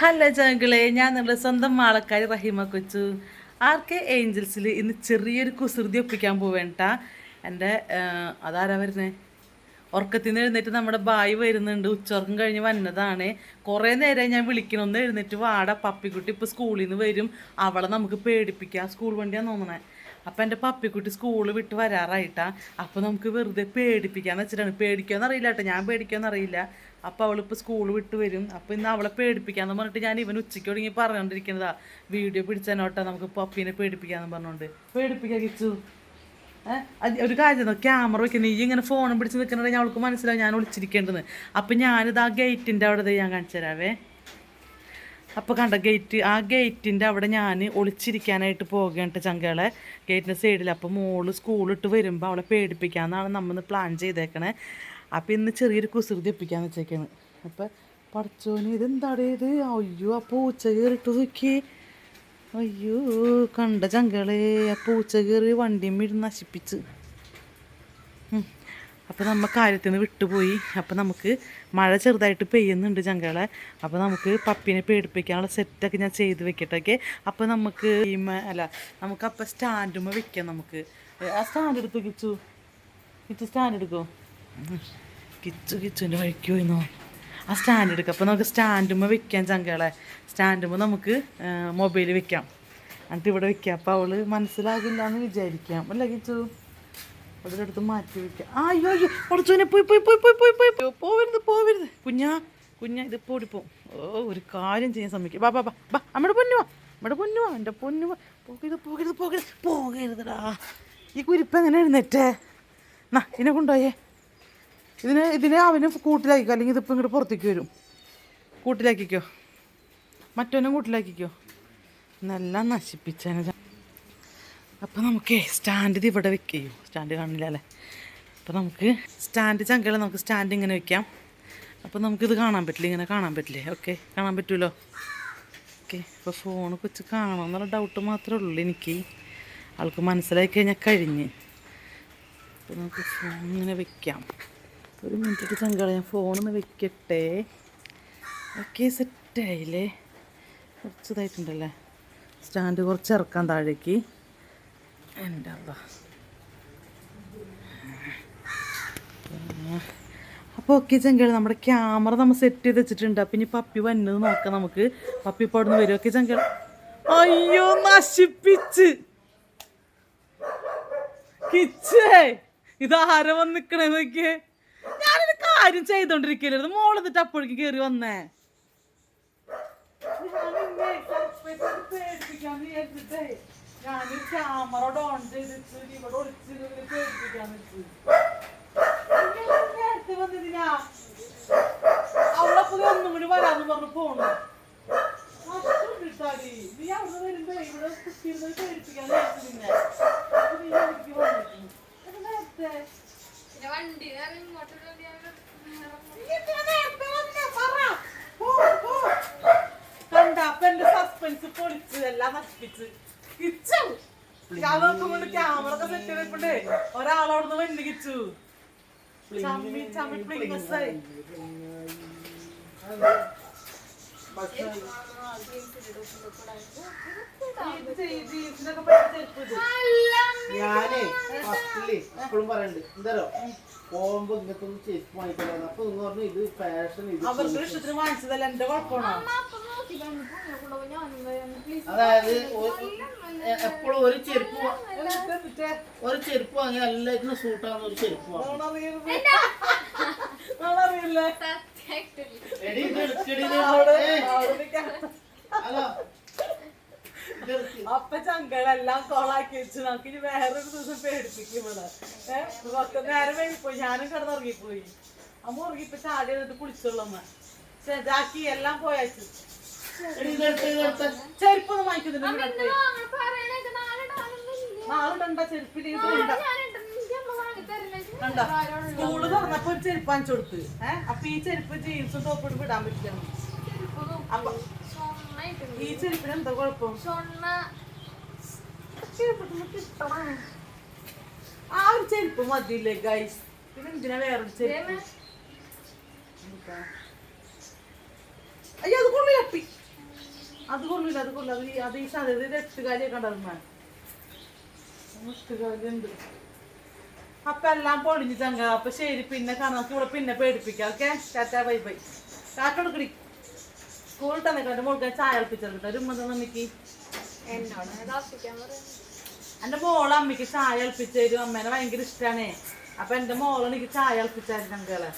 Hello ജനങ്ങളെ ഞാൻ നിങ്ങളുടെ സ്വന്തം മാളക്കാരി റഹീമ കൊച്ചു. ആർ കെ ഏഞ്ചൽസിൽ ഇന്ന് ചെറിയൊരു കുസൃതി ഒപ്പിക്കാൻ പോവേണ്ട? എന്റെ അതാരാ വരുന്നേ? ഉറക്കത്തിൽ നിന്ന് എഴുന്നേറ്റ് നമ്മുടെ ബായി വരുന്നുണ്ട്. ഉച്ചവർക്കം കഴിഞ്ഞ് വന്നതാണ്. കുറേ നേരമായി ഞാൻ വിളിക്കണം ഒന്ന് എഴുന്നേറ്റ് വാടാ പപ്പിക്കുട്ടി ഇപ്പോൾ സ്കൂളിൽ നിന്ന് വരും. അവളെ നമുക്ക് പേടിപ്പിക്കാം. സ്കൂൾ വണ്ടിയാണ് തോന്നണേ. അപ്പം എന്റെ പപ്പിക്കുട്ടി സ്കൂൾ വിട്ട് വരാറായിട്ടാ. അപ്പോൾ നമുക്ക് വെറുതെ പേടിപ്പിക്കാന്ന് വെച്ചിട്ടാണ്. പേടിക്കുമെന്ന് അറിയില്ല കേട്ടോ. ഞാൻ പേടിക്കുമെന്ന് അറിയില്ല. അപ്പോൾ അവളിപ്പോൾ സ്കൂൾ വിട്ട് വരും. അപ്പോൾ ഇന്ന് അവളെ പേടിപ്പിക്കാന്ന് പറഞ്ഞിട്ട് ഞാൻ ഇവൻ ഉച്ചയ്ക്ക് തുടങ്ങി പറഞ്ഞുകൊണ്ടിരിക്കുന്നതാ വീഡിയോ പിടിച്ചതിനോട്ടാ നമുക്ക് പപ്പീനെ പേടിപ്പിക്കാന്ന് പറഞ്ഞുകൊണ്ട് പേടിപ്പിക്കാൻ കിച്ചു. ഒരു കാര്യം ക്യാമറ വെക്കുന്ന നീ ഇങ്ങനെ ഫോണും പിടിച്ച് നിൽക്കുന്നുണ്ടെങ്കിൽ അവൾക്ക് മനസ്സിലാവും ഞാൻ വിളിച്ചിരിക്കേണ്ടത് അപ്പം ഞാനിത് ആ ഗേറ്റിന്റെ അവിടെ ഞാൻ കാണിച്ചു തരാവേ. അപ്പോൾ കണ്ട ഗേറ്റ് ആ ഗേറ്റിന്റെ അവിടെ ഞാൻ ഒളിച്ചിരിക്കാനായിട്ട് പോകേണ്ട ചങ്കകളെ ഗേറ്റിന്റെ സൈഡിൽ അപ്പോൾ മോൾ സ്കൂളിട്ട് വരുമ്പോൾ അവളെ പേടിപ്പിക്കാമെന്നാണ് നമ്മൾ പ്ലാൻ ചെയ്തേക്കണേ. അപ്പോൾ ഇന്ന് ചെറിയൊരു കുസൃതി ഒപ്പിക്കാന്ന് വെച്ചേക്കാണ്. അപ്പോൾ പഠിച്ചോന് ഇതെന്താടേ ഇത്? അയ്യോ ആ പൂച്ച കയറിട്ട് നോക്കി അയ്യോ കണ്ട ചങ്കളെ ആ പൂച്ച കയറി വണ്ടിയും ഇരുന്ന് നശിപ്പിച്ച്. അപ്പോൾ നമ്മൾ കാര്യത്തിൽ നിന്ന് വിട്ടുപോയി. അപ്പോൾ നമുക്ക് മഴ ചെറുതായിട്ട് പെയ്യുന്നുണ്ട് ചങ്കളെ. അപ്പോൾ നമുക്ക് പപ്പിനെ പേടിപ്പിക്കാനുള്ള സെറ്റൊക്കെ ഞാൻ ചെയ്ത് വെക്കട്ടൊക്കെ. അപ്പോൾ നമുക്ക് അല്ല നമുക്ക് അപ്പോൾ സ്റ്റാൻഡുമ്മ വെക്കാം നമുക്ക്. ആ സ്റ്റാൻഡ് എടുത്തു കിച്ചു? കിച്ചു സ്റ്റാൻഡ് എടുക്കോ. കിച്ചു കിച്ചുവിന്റെ വഴിക്ക് പോയിന്നോ? ആ സ്റ്റാൻഡ് എടുക്കാം. അപ്പോൾ നമുക്ക് സ്റ്റാൻഡുമ്മ വെക്കാം ചങ്കളെ. സ്റ്റാൻഡുമ്മ നമുക്ക് മൊബൈൽ വെക്കാം. എന്നിട്ട് ഇവിടെ വെക്കാം. അപ്പോൾ അവൾ മനസ്സിലാകില്ല എന്ന് വിചാരിക്കാം. അല്ല കിച്ചു? അതിലെടുത്ത് മാറ്റി വെക്കാം. ആ, അയ്യോ കുറച്ചുനെ പോയി പോയി പോയി പോയി പോയി പോയി. പോവരുത് പോവരുത്. കുഞ്ഞാ കുഞ്ഞാ ഇത് ഓടിപ്പോവും ഓ ഒരു കാര്യം ചെയ്യാൻ ശ്രമിക്കും ബാ ബാ ബാ ബാ അമ്മയുടെ പൊന്നുവാ അമ്മയുടെ പൊന്നുവാ എന്റെ പൊന്നുവാ പോകരുത് പോകരുത് പോകരുത്. പോകരുതടാ. ഈ കുരിപ്പ് എങ്ങനെ എഴുന്നേറ്റേ? എന്നാ ഇതിനെ കൊണ്ടുപോയേ. ഇതിനെ ഇതിനെ അവന് കൂട്ടിലാക്കിക്കോ. അല്ലെങ്കിൽ ഇതിപ്പോൾ ഇങ്ങോട്ട് പുറത്തേക്ക് വരും. കൂട്ടിലാക്കിക്കോ. മറ്റവനും കൂട്ടിലാക്കിക്കോ. എന്നെല്ലാം നശിപ്പിച്ചേനെ. അപ്പോൾ നമുക്ക് സ്റ്റാൻഡ് ഇവിടെ വെക്കുകയോ. സ്റ്റാൻഡ് കാണില്ല അല്ലേ? അപ്പോൾ നമുക്ക് സ്റ്റാൻഡ് ചങ്കല നമുക്ക് സ്റ്റാൻഡ് ഇങ്ങനെ വെക്കാം. അപ്പോൾ നമുക്കിത് കാണാൻ പറ്റില്ല ഇങ്ങനെ കാണാൻ പറ്റില്ലേ? ഓക്കെ കാണാൻ പറ്റുമല്ലോ ഓക്കെ അപ്പോൾ ഫോൺ കൊച്ച് കാണണം എന്നുള്ള ഡൗട്ട് മാത്രമേ ഉള്ളൂ എനിക്ക്. ആൾക്ക് മനസ്സിലാക്കി കഴിഞ്ഞാൽ കഴിഞ്ഞ്. അപ്പോൾ നമുക്ക് ഫോൺ ഇങ്ങനെ വെക്കാം. ഒരു മിനിറ്റ് ചങ്കള ഞാൻ ഫോണൊന്ന് വെക്കട്ടെ. ഓക്കെ സെറ്റായില്ലേ കുറച്ച് ഇതായിട്ടുണ്ടല്ലേ സ്റ്റാൻഡ് കുറച്ച് ഇറക്കാം താഴേക്ക്. എന്റെ അപ്പോൾ ഓക്കെ നമ്മുടെ ക്യാമറ നമ്മൾ സെറ്റ് ചെയ്ത് വെച്ചിട്ടുണ്ട്. അപ്പം ഇനി പപ്പി വന്നത് നോക്കാം നമുക്ക്. പപ്പി ഇപ്പോൾ അവിടെ നിന്ന് വരും. ഓക്കെ ചങ്കേൾ അയ്യോ നശിപ്പിച്ച്. കിച്ചേ ഇതാര വന്ന് നിക്കണേ നോക്കിയേ? ഞാനൊരു കാര്യം ചെയ്തോണ്ടിരിക്കലായിരുന്നു മോൾ എന്നിട്ട് അപ്പോഴേക്ക് കയറി വന്നേ. ഞാനിന്നെ പേടിപ്പിക്കാന്ന് വിചാരിച്ചിട്ടേ ക്യാമറ ഓൺ ചെയ്തിട്ട് ഇവിടെ ഒളിച്ച് ഇങ്ങനെ പേടിപ്പിക്കാന്ന് വെച്ചു. നേരത്തെ വന്നതിനാ? അവളപ്പോ ഒന്നും കൂടി വരാന്ന് പറഞ്ഞു പോണു നഷ്ടപ്പെട്ടിട്ടാടി. നീ അവിടെ വരുമ്പോ ഇവിടെ കുത്തിയിരുന്ന് പേടിപ്പിക്കാൻ നേരത്തെ നിന്നെ. നീ എനിക്ക് വന്നിട്ട്. നേരത്തെ. വണ്ടി. കണ്ട അപ്പൊ എന്റെ സസ്പെൻസ് പൊളിച്ച് എല്ലാം നശിപ്പിച്ച് കിച്ചു. അതൊക്കെ കൊണ്ട് ക്യാമറ ഒക്കെ സെറ്റ് ചെയ്തപ്പോണ്ടേ ഒരാളവിടുന്ന് വന്ന് കിച്ചു. ചമ്മി ചമ്മി പ്ലിങ്ങസായി ജീൻസിനൊക്കെ പറ്റിയ ചെരുപ്പ് ഇത്. ഫസ്റ്റിൽ എപ്പോഴും പറയണ്ട്. എന്താരോ പോകുമ്പോ ഇങ്ങനത്തെ ഒന്ന് ചെരുപ്പ് വാങ്ങിക്കണം അപ്പൊ നിങ്ങൾ പറഞ്ഞു ഇത് ഫാഷൻ ഇത് അവർക്ക് ഇഷ്ടത്തിന് വാങ്ങിച്ചതല്ല? എന്റെ കുഴപ്പമാണോ? അതായത് എപ്പോഴും ഒരു ചെരുപ്പ് ഒരു ചെരുപ്പ് വാങ്ങി എല്ലാത്തിനും സൂട്ടാവുന്ന ഒരു ചെരുപ്പ് വാങ്ങി അറിയില്ലേ അപ്പൊ ചങ്കളെല്ലാം കോളാക്കി വെച്ച് നമുക്ക് ഇനി വേറൊരു ദിവസം പേടിപ്പിക്കും നേരെ ഏഹ് കുറച്ച് നേരം വൈകിപ്പോയി. ഞാനും കിടന്നുറങ്ങിപ്പോയി. അമ്മ ഉറങ്ങിപ്പോ ചാടി എന്നിട്ട് കുളിച്ചുള്ളമ്മ ചെതാക്കി എല്ലാം പോയച്ചു. ചെരുപ്പൊന്നും വാങ്ങിക്കുന്നുണ്ട് നാളുണ്ടാ ചെരുപ്പിൽ സ്കൂൾ തുറന്നപ്പോ ഒരു ചെരുപ്പ് വാങ്ങിച്ചു കൊടുത്ത്. ഏഹ് അപ്പൊ ഈ ചെരുപ്പ് ജീൻസും തോപ്പിട്ട് വിടാൻ പറ്റില്ല ഈ ചെരുപ്പിന് എന്താ കുഴപ്പം? ആ ഒരു ചെരുപ്പ് മതിയില്ലേ ഗൈസ് പിന്നെ എന്തിനാ വേറൊരു ചെരുപ്പ്? അയ്യോ അത് കൊള്ളില്ല അപ്പി. അത് കൊള്ളില്ല അത് കൊള്ളില്ല അത് അത് ഈ സാധ്യത രക്തകാലിയൊക്കെ ഉണ്ടായിരുന്നു അപ്പൊ എല്ലാം പൊളിഞ്ഞു ചങ്ക അപ്പൊ ശരി പിന്നെ കാണാം. കൂടെ പിന്നെ പേടിപ്പിക്കാം. ഓക്കെ? Tata bye bye. കാട്ടെടുക്കടി സ്കൂളിൽ തന്നെ എന്റെ മോൾക്ക് ചായ അൽപ്പിച്ചെടുക്കട്ടെ ഒരു ഉമ്മ പറയാം എന്റെ മോൾ അമ്മയ്ക്ക് ചായ അൽപ്പിച്ചു തരും. അമ്മേനെ ഭയങ്കര ഇഷ്ടമാണ് അപ്പൊ എന്റെ മോൾ എനിക്ക് ചായ അൽപ്പിച്ചായിരുന്നു ഞങ്ങളെ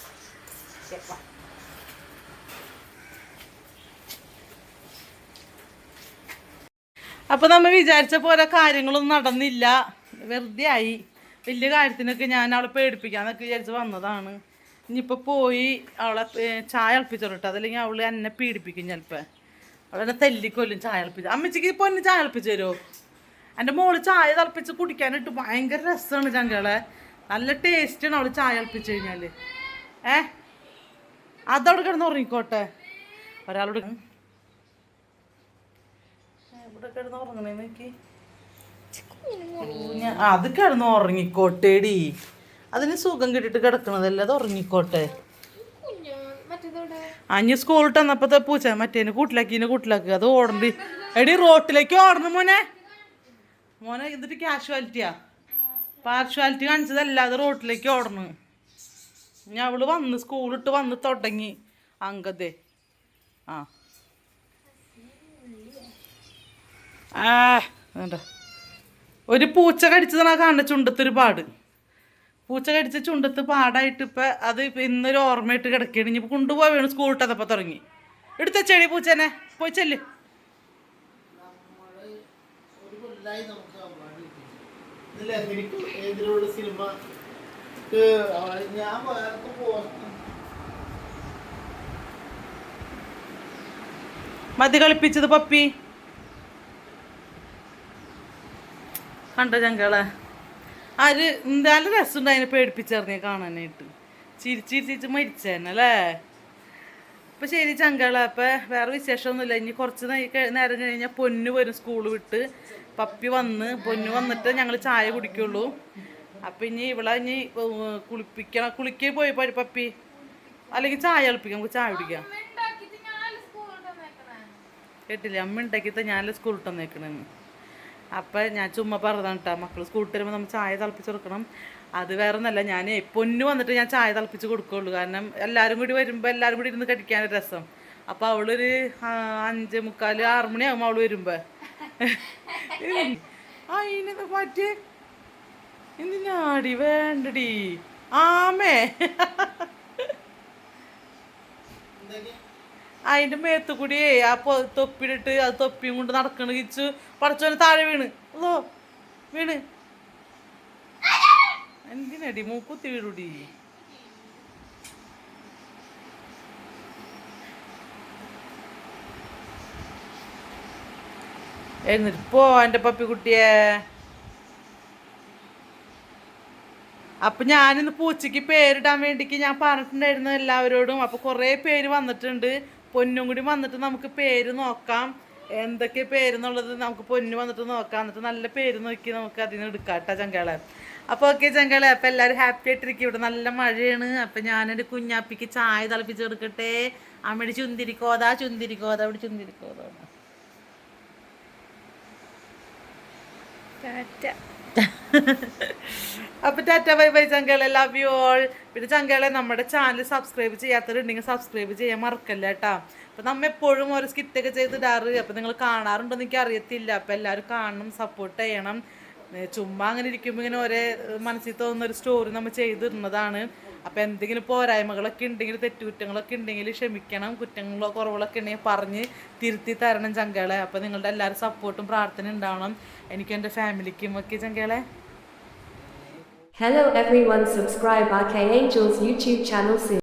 അപ്പൊ നമ്മ വിചാരിച്ച പോലെ കാര്യങ്ങളൊന്നും നടന്നില്ല. വെറുതെ ആയി. വലിയ കാര്യത്തിനൊക്കെ ഞാൻ അവളെ പേടിപ്പിക്കാന്നൊക്കെ വിചാരിച്ച് വന്നതാണ്. ഇനിയിപ്പോൾ പോയി അവളെ ചായ അളപ്പിച്ചോട്ടോ അതല്ലെങ്കിൽ അവൾ എന്നെ പീഡിപ്പിക്കും ചിലപ്പോൾ അവളെന്നെ തല്ലിക്കൊല്ലും ചായ അളപ്പിച്ച്. അമ്മച്ചിക്ക് പൊന്ന് ചായ അളപ്പിച്ച് തരുമോ എന്റെ മോൾ ചായ തിളപ്പിച്ച് കുടിക്കാനിട്ട് ഭയങ്കര രസമാണ് ചങ്കളെ. നല്ല ടേസ്റ്റാണ് അവൾ ചായ അളപ്പിച്ച് കഴിഞ്ഞാൽ ഏ? അതവിടെ കിടന്ന് ഉറങ്ങിക്കോട്ടെ. ഒരാളോട് ഇവിടെ കിടന്ന് ഉറങ്ങണേ നോക്കി. അത് കിടന്ന് ഉറങ്ങിക്കോട്ടേടി. അതിന് സുഖം കിട്ടിട്ട് കിടക്കണതല്ലേ? അത് ഉറങ്ങിക്കോട്ടെ. അഞ്ഞ് സ്കൂളിട്ട് വന്നപ്പോഴത്തെ പൂച്ച മറ്റേനെ കൂട്ടിലാക്കിനെ കൂട്ടിലാക്കി അത് ഓടണ്ട്. എടി റോട്ടിലേക്ക് ഓടണം മോനെ. മോനെ ഇതിട്ട് കാഷ്വാലിറ്റിയാ പാർഷ്വാലിറ്റി കാണിച്ചതല്ലാതെ റോട്ടിലേക്ക് ഓടണം. ഞാൻ അവൾ വന്ന് സ്കൂളിട്ട് വന്ന് തുടങ്ങി. അങ്കതെ ആ. ആ വേണ്ട. ഒരു പൂച്ച കടിച്ചതാണ് കാണുന്ന ചുണ്ടത്തൊരു പാട് പൂച്ച കടിച്ച ചുണ്ടത്ത് പാടായിട്ട് ഇപ്പം അത് ഇപ്പം ഇന്നൊരു ഓർമ്മയിട്ട് കിടക്കുകയാണ് ഇനി കൊണ്ടുപോയി വേണം സ്കൂൾ ഇട്ടതപ്പോൾ തുടങ്ങി. എടുത്ത ചെടി പൂച്ചനെ. പോയി ചെല്ല്. മതി കളിപ്പിച്ചത് പപ്പി. കണ്ടോ ചങ്കളെ? ആര് എന്തായാലും രസമുണ്ട് അതിനെ പേടിപ്പിച്ചറിഞ്ഞ കാണാനായിട്ട്. ചിരിച്ച് ചിരിച്ച് മരിച്ചേനല്ലേ? അപ്പൊ ശരി ചങ്കള അപ്പൊ വേറെ വിശേഷമൊന്നുമില്ല. ഇനി കുറച്ച് നേരം കഴി- നേരം കഴിഞ്ഞാൽ പൊന്നു വരും സ്കൂൾ വിട്ട്. പപ്പി വന്ന് പൊന്നു വന്നിട്ട് ഞങ്ങൾ ചായ കുടിക്കുള്ളൂ. അപ്പൊ ഇനി ഇവിടെ ഇനി കുളിപ്പിക്കണം. കുളിക്ക പോയി പപ്പി. അല്ലെങ്കിൽ ചായ കളിപ്പിക്കാം നമുക്ക് ചായ കുടിക്കാം. കേട്ടില്ല? അമ്മ ഉണ്ടാക്കിയിട്ട് ഞാൻ സ്കൂളിൽ തന്നേക്കണെന്ന് അപ്പം ഞാൻ ചുമ്മാ പറഞ്ഞതാണ് കേട്ടോ മക്കൾ സ്കൂട്ടി വരുമ്പോൾ നമ്മൾ ചായ തിളപ്പിച്ച് കൊടുക്കണം. അത് വേറെ ഒന്നല്ല ഞാൻ പൊന്നു വന്നിട്ട് ഞാൻ ചായ തിളപ്പിച്ച് കൊടുക്കുള്ളൂ. കാരണം എല്ലാവരും കൂടി വരുമ്പോൾ എല്ലാവരും കൂടി ഇരുന്ന് കടിക്കാൻ രസം. അപ്പോൾ അവളൊരു അഞ്ച് മുക്കാൽ ആറ് മണിയാകുമ്പോൾ അവൾ വരുമ്പോൾ അതിനൊക്കെ പറ്റി എന്തിനാടി വേണ്ടടി? ആമേ. അതിന്റെ മേത്ത് കൂടിയേ ആ തൊപ്പിലിട്ട് അത് തൊപ്പിയും കൊണ്ട് നടക്കണ കിച്ചു പടച്ചോനെ താഴെ വീണ്. അതോ വീണ്. എന്തിനടി മൂക്കുത്തി വീടുടി എഴുന്നിട്ട് പോ എന്റെ പപ്പിക്കുട്ടിയെ. അപ്പൊ ഞാനിന്ന് പൂച്ചയ്ക്ക് പേരിടാൻ വേണ്ടിക്ക് ഞാൻ പറഞ്ഞിട്ടുണ്ടായിരുന്നു എല്ലാവരോടും. അപ്പൊ കുറേ പേര് വന്നിട്ടുണ്ട്. പൊന്നും കൂടി വന്നിട്ട് നമുക്ക് പേര് നോക്കാം. എന്തൊക്കെ പേരെന്നുള്ളത് നമുക്ക് പൊന്നു വന്നിട്ട് നോക്കാം. എന്നിട്ട് നല്ല പേര് നോക്കി നമുക്ക് അതിന് എടുക്കാം കേട്ടോ ചങ്കളെ. അപ്പോൾ ഓക്കെ ചങ്കളെ അപ്പം എല്ലാവരും ഹാപ്പി ആയിട്ടിരിക്കും ഇവിടെ നല്ല മഴയാണ്. അപ്പം ഞാനൊരു കുഞ്ഞാപ്പിക്ക് ചായ തിളപ്പിച്ച് കൊടുക്കട്ടെ. അമ്മയുടെ ചുന്തിരിക്കോതാ ചുന്തിരിക്കോതാ അവിടെ ചുന്തിരിക്കോതാ. അപ്പൊ ടാറ്റ ബൈ ബൈ ചങ്കളെ ലവ് യു ഓൾ പിന്നെ ചങ്കളെ നമ്മുടെ ചാനൽ സബ്സ്ക്രൈബ് ചെയ്യാത്തവരുണ്ടെങ്കിൽ സബ്സ്ക്രൈബ് ചെയ്യാൻ മറക്കല്ല കേട്ടാ. അപ്പൊ നമ്മ എപ്പോഴും ഓരോ സ്കിറ്റൊക്കെ ചെയ്തിടാറ്. അപ്പൊ നിങ്ങൾ കാണാറുണ്ടോ എനിക്ക് അറിയത്തില്ല. അപ്പൊ എല്ലാവരും കാണണം സപ്പോർട്ട് ചെയ്യണം. ചുമ്മാ അങ്ങനെ ഇരിക്കുമ്പോൾ ഇങ്ങനെ ഒരേ മനസ്സിൽ തോന്നുന്ന ഒരു സ്റ്റോറി നമ്മൾ ചെയ്തിരുന്നതാണ് അപ്പൊ എന്തെങ്കിലും പോരായ്മകളൊക്കെ ഉണ്ടെങ്കിൽ തെറ്റുകുറ്റങ്ങളൊക്കെ ഉണ്ടെങ്കിൽ ക്ഷമിക്കണം. കുറ്റങ്ങളോ കുറവുകളൊക്കെ ഉണ്ടെങ്കിൽ പറഞ്ഞ് തിരുത്തി തരണം ചങ്കളെ. അപ്പൊ നിങ്ങളുടെ എല്ലാവരും സപ്പോർട്ടും പ്രാർത്ഥന ഉണ്ടാവണം. എനിക്കും എന്റെ ഫാമിലിക്കും ഒക്കെ ചങ്കളെ. Hello everyone subscribe RK Angels YouTube channel soon.